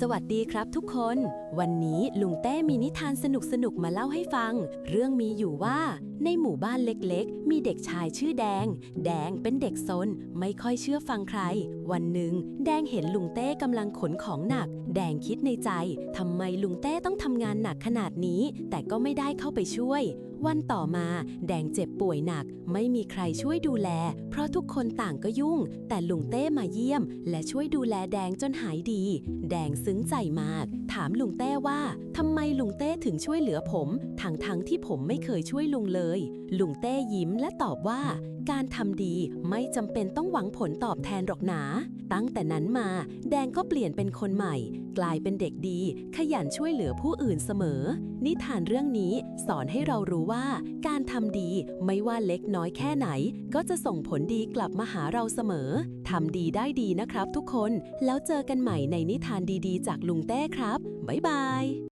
สวัสดีครับทุกคน วันนี้ลุงเต้มีนิทานสนุกๆมาเล่าให้ฟัง เรื่องมีอยู่ว่า ในหมู่บ้านเล็กๆ มีเด็กชายชื่อแดง แดงเป็นเด็กซน ไม่ค่อยเชื่อฟังใคร วันหนึ่ง แดงเห็นลุงเต้กำลังขนของหนัก แดงคิดในใจทำไมลุงเต้ต้องทำงานหนักขนาดนี้ แต่ก็ไม่ได้เข้าไปช่วย วันต่อมาแดงเจ็บป่วยหนัก ไม่มีใครช่วยดูแล เพราะทุกคนต่างก็ยุ่ง แต่ลุงเต้มาเยี่ยม และช่วยดูแลแดงจนหายดี แดงซึ้งใจมาก ถามลุงเต้ว่าทำไมลุงเต้ถึงช่วยเหลือผมทั้งทั้งที่ผมไม่เคยช่วยลุงเลย ลุงเต้ยิ้มและตอบว่าการทำดีไม่จำเป็นต้องหวังผลตอบแทนหรอกหนา ตั้งแต่นั้นมา แดงก็เปลี่ยนเป็นคนใหม่ กลายเป็นเด็กดี ขยันช่วยเหลือผู้อื่นเสมอ นิทานเรื่องนี้สอนให้เรารู้ว่า การทำดีไม่ว่าเล็กน้อยแค่ไหน ก็จะส่งผลดีกลับมาหาเราเสมอทำดีได้ดีนะครับทุกคน แล้วเจอกันใหม่ในนิทานดีๆ จากลุงเต้ครับ บ๊ายบาย